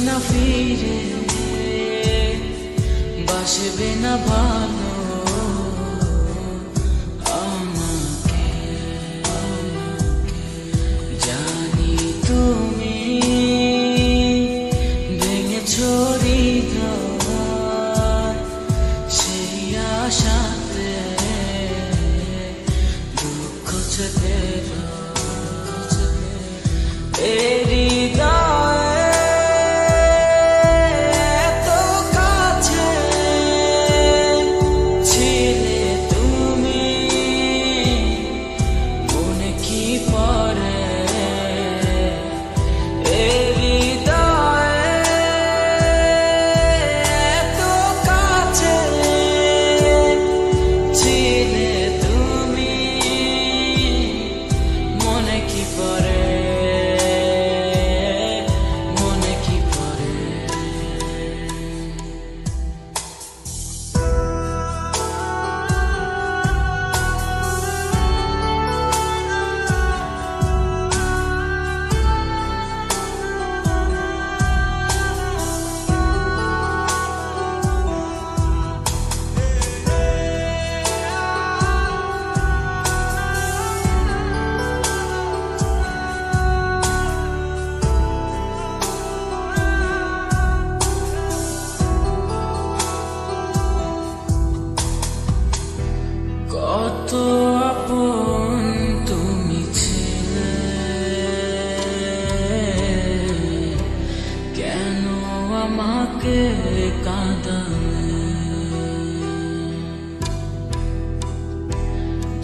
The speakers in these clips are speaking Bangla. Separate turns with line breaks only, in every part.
না ফিরে, বাসবে না ভালো আমাকে জানি তুমি ভেঙেছো হৃদয় সেই আশাতে, দুঃখ চেপে এই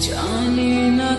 जानेना